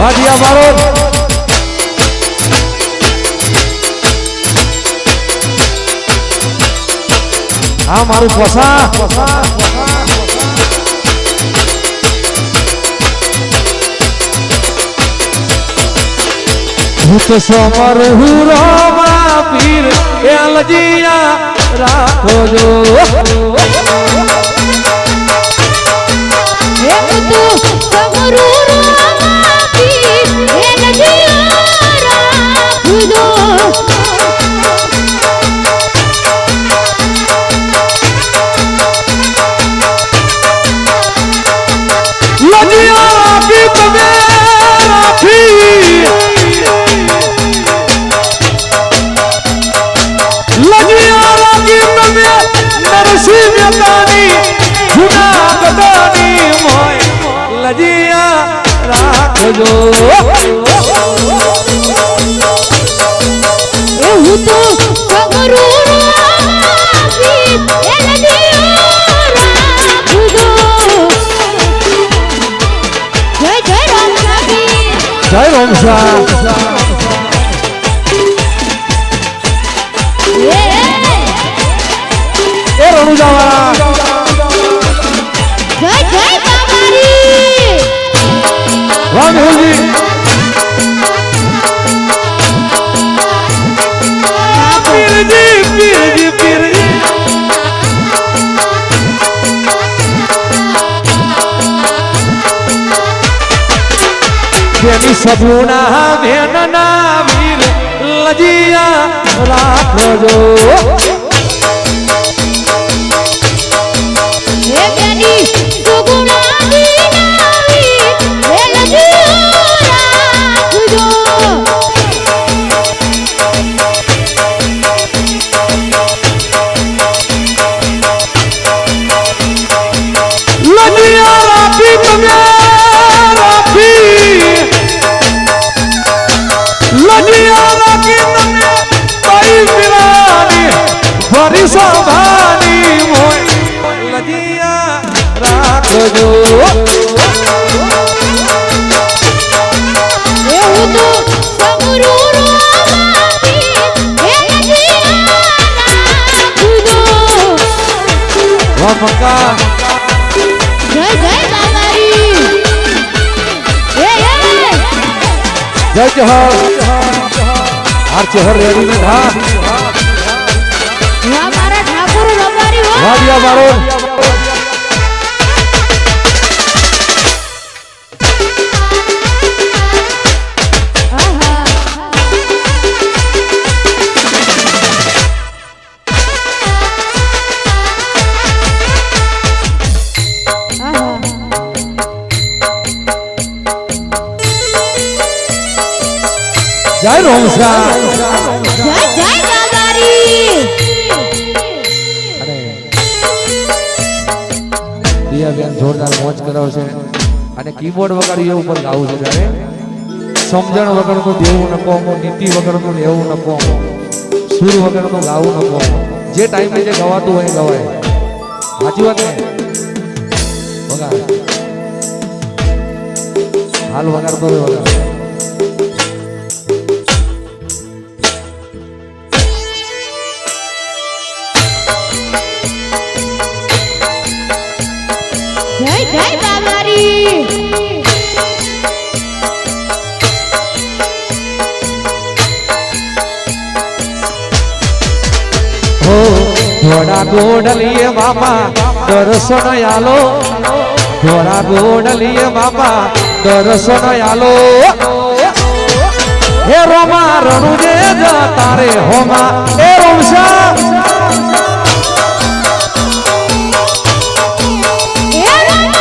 વાડિયા મારો. આ મારું પોસા હું તો સમર હુરો માં પીર એલજીયા રાખો જો. રાખજો એ તો જય એ રણુજાવાળા જેની સગુણા બેનના વીર લજિયા રાખજો. રાખજો જય જય બાબારી એ એ જય જોહર હાર ચોહર રેડી ને હા મારા ઠાકોર રબારી હો મારો કરાવશે અને કીબોર્ડ વગાડી ઉપર ગાવું છે ત્યારે. સમજણ વગરનું દેવું નકો નીતિ વગરનું લેવું નકો સુર વગરનું ગાવું નકો જે ટાઈમે જે ગવાતું હોય ગવાય. સાચી વાત ને? વગાડ. હાલ વગાડતો હોય વગાડ. ગોડલીએ બાપા દર્શન આલો. ઘોડા ગોડલીએ બાપા દર્શન આલો. હે રોમા રણુજે જતા રે હોમા. એ રોમસા. એ રમા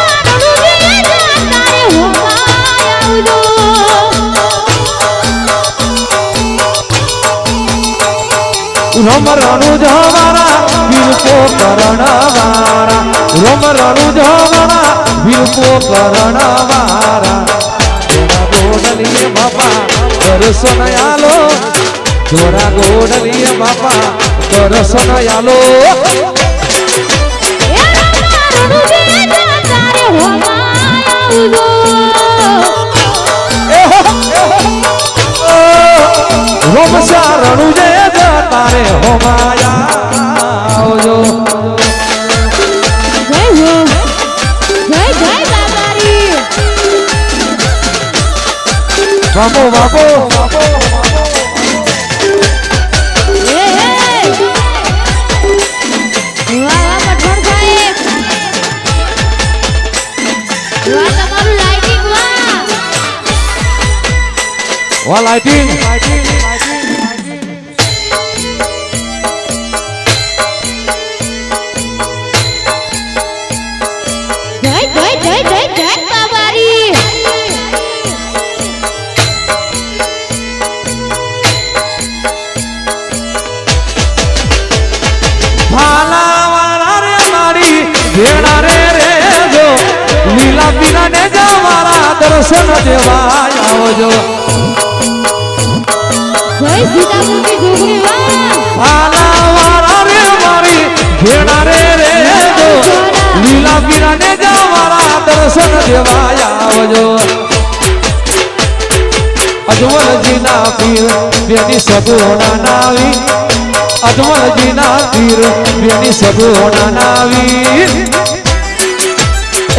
વિલકો કરણવારા. રોમ રણુ ધોવારા વિલકો કરણવારા. જોરા ગોડલીએ બાપા કરસો નયાલો જોરા ગોડલીએ તારે હોમા વાહ તમારું લાઇટિંગ લાઇટિંગ દર્શન દેવા આવજો. જય સીતાપુરની છોકરી વાહ ભાલાવાળા રે મારી ભેળા રે રે જો. લીલા પીલા ને જા મારા દર્શન દેવા આવજો. અજમલજીના પીર બેની સગુણા નાવી. અજમલજીના પીર બેની સગુણા નાવી.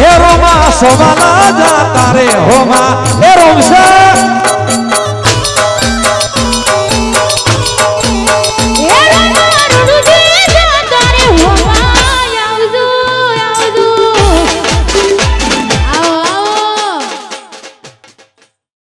એ રોમા સવાલા જા તારે હોમા એ રોમશે